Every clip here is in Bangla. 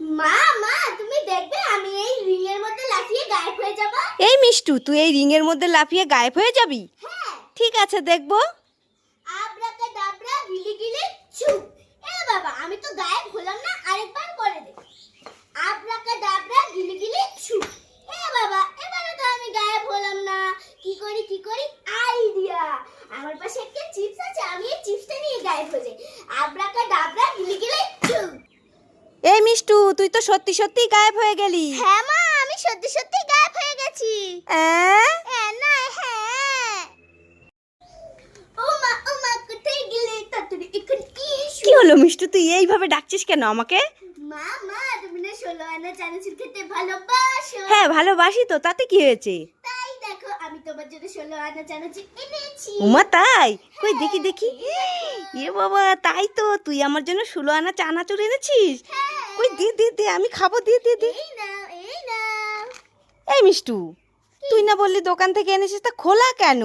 মা মা তুমি দেখবে আমি এই রিং এর মধ্যে লাফিয়ে গায়েব হয়ে যাব। এই মিষ্টু তুই এই রিংয়ের মধ্যে লাফিয়ে গায়েব হয়ে যাবি? হ্যাঁ। ঠিক আছে দেখব। আব্রাকা ডাবরা গিলি গিলি চুপ এ বাবা আমি তো গায়েব হলাম না আরেকবার করে দে আব্রাকা ডাবরা গিলি গিলি চুপ এ বাবা এবারে তো আমি গায়েব হলাম না কি করি কি করি আইডিয়া আমার পাশে একটা চিপস আছে আমি এই চিপসটা নিয়ে গায়েব হয়ে যাই আব্রাকা ডাবরা গিলি গিলি চুপ এই মিষ্টু তুই তো সত্যি সত্যি গায়েব হয়ে গেলি। হ্যাঁ মা আমি সত্যি সত্যি গায়েব হয়ে গেছি? হ্যাঁ না হ্যাঁ। ও মা ও মা কোথায় গেলে? তাড়াতাড়ি এখন ইস কি হলো মিষ্টু তুই এইভাবে ডাকছিস কেন আমাকে? মা মা তুমি না ষোলো আনা চানাচুর খেতে ভালোবাসো। হ্যাঁ ভালোবাসি তো তাতে কি হয়েছে? তাই দেখো আমি তোমার জন্য ষোলো আনা চানাচুর এনেছি। উমা তাই? কই দেখি দেখি। এ বাবা তাই তো তুই আমার জন্য ষোলো আনা চানাচুর এনেছিস? হ্যাঁ। কই দে দে দে আমি খাব দে দে দে। এই মিষ্টু তুই না বললি দোকান থেকে এনেছিস তা খোলা কেন?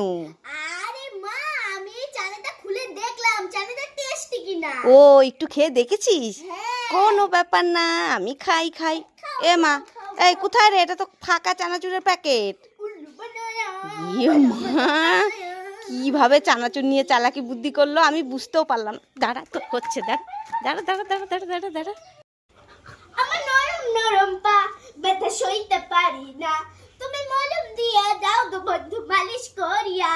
আরে মা আমি চানাটা খুলে দেখলাম। চানাটা টেস্টি কিনা? ও একটু খেয়ে দেখেছিস? হ্যাঁ। কোনো ব্যাপার না আমি খাই খাই। এ মা এই কোথায় রে? এটা তো ফাঁকা চানাচুরের প্যাকেট। ইয়ে মা কীভাবে চানাচুর নিয়ে চালাকি বুদ্ধি করল আমি বুঝতেও পারলাম দাঁড়া তো হচ্ছে দাঁড়া দাঁড়া দাঁড়া দাঁড়া দাঁড়া দাঁড়া দাঁড়া। নরম পা ব্যথা সইতে পারি না। তুমি মলম দিয়া দাও গো বন্ধু মালিশ করিয়া।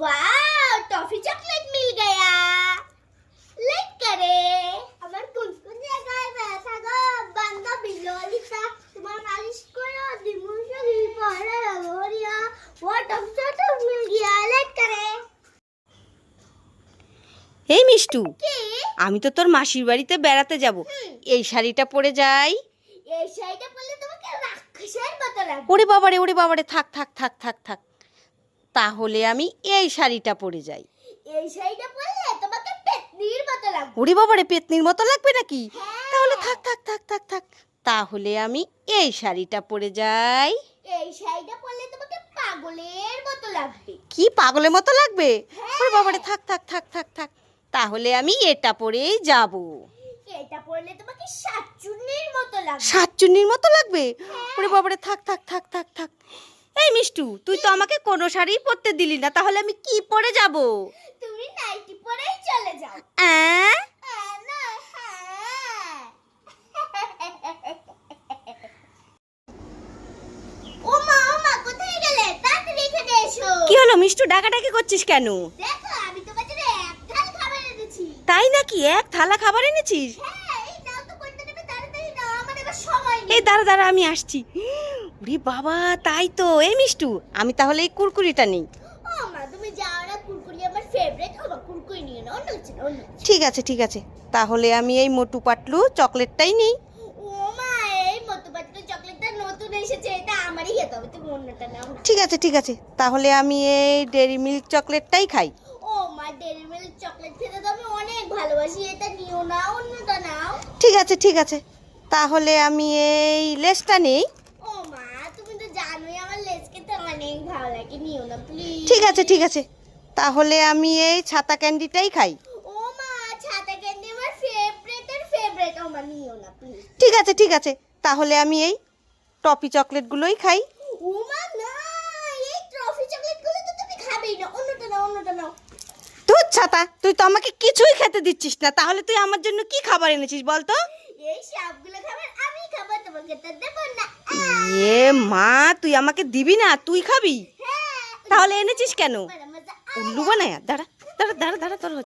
ওয়াও টফি চকলেট মিল গয়া। লাইক করে। আমার কোন কোন জায়গায় ব্যথা গো বান্ধবী ললিতা তোমার মালিশ করো দিমুশরি পরে ভরিয়া ও টফি চকলেট মিল গয়া লাইক করে। এই মিষ্টু কি? আমি তো তোর মাসির বাড়িতে বেড়াতে যাব। এই শাড়িটা পরে যাই। এই শাড়িটা পরলে তোমাকে রাক্ষসের মতো লাগবে। ওরে বাবারে ওরে বাবারে থাক থাক থাক থাক থাক। তাহলে আমি এই শাড়িটা পরে যাই। এই শাড়িটা পরলে তোমাকে পেতনির মতো লাগবে। ওরে বাবারে পেতনির মতো লাগবে নাকি? হ্যাঁ। তাহলে থাক থাক থাক থাক থাক। তাহলে আমি এই শাড়িটা পরে যাই। এই শাড়িটা পরলে তোমাকে পাগলের মতো লাগবে। কি পাগলের মতো লাগবে? ওরে বাবারে থাক থাক থাক থাক থাক। তাহলে আমি এটা পরেই যাব। এটা পরলে তোমাকে সাতচুন্নির মতো লাগবে। সাতচুন্নির মতো লাগবে? ওরে বাবারে থাক থাক থাক থাক থাক। এই মিষ্টু তুই তো আমাকে কোনো শাড়ি পরতে দিলি না তাহলে আমি কি পরে যাব? তুমি নাইটি পরেই চলে যাও। হ্যাঁ হ্যাঁ। কি হলো মিষ্টু ডাকাডাকি করছিস কেন? দেখো আমি তোমার জন্য এক থাল খাবার এনেছি তাই নাকি? এক থালা খাবার এনেছিস? হ্যাঁ এই দাঁড়া দাঁড়া আমি আসছি। ওরে বাবা তাই তো। এই মিষ্টু আমি তাহলে এই কুরকুরিটা নিই। ঠিক আছে ঠিক আছে। তাহলে আমি এই মোটু পাটলু চকলেটটাই নিই। ঠিক আছে ঠিক আছে। তাহলে আমি এই ডেরি মিল্ক চকলেটটাই খাই। চকলেট খেতে তো আমি অনেক ভালোবাসি এটা নিও না অন্যটা নাও। ঠিক আছে ঠিক আছে। তাহলে আমি এই লেসটা নিই। ও মা তুমি তো জানোই আমার লেস খেতে অনেক ভালো লাগে নিও না প্লিজ ঠিক আছে ঠিক আছে। তাহলে আমি এই ছাতা ক্যান্ডিটাই খাই। ও মা ছাতা ক্যান্ডি আমার ফেভারিট ফেভারিট ও মা নিও না প্লিজ ঠিক আছে ঠিক আছে। তাহলে আমি এই টপি চকলেটগুলোই খাই। ও মা না এই ট্রফি চকলেটগুলো তো তুমি খাবেই না অন্যটা নাও অন্যটা নাও। তোর ছাতা তুই তো আমাকে কিছুই খেতে দিচ্ছিস না। তাহলে তুই আমার জন্য কি খাবার এনেছিস বল তো? এ মা তুই আমাকে দিবি না তুই খাবি? হ্যাঁ। তাহলে এনেছিস কেন? উল্লু বানায় দাঁড়া দাঁড়া দাঁড়া দাঁড়া তোর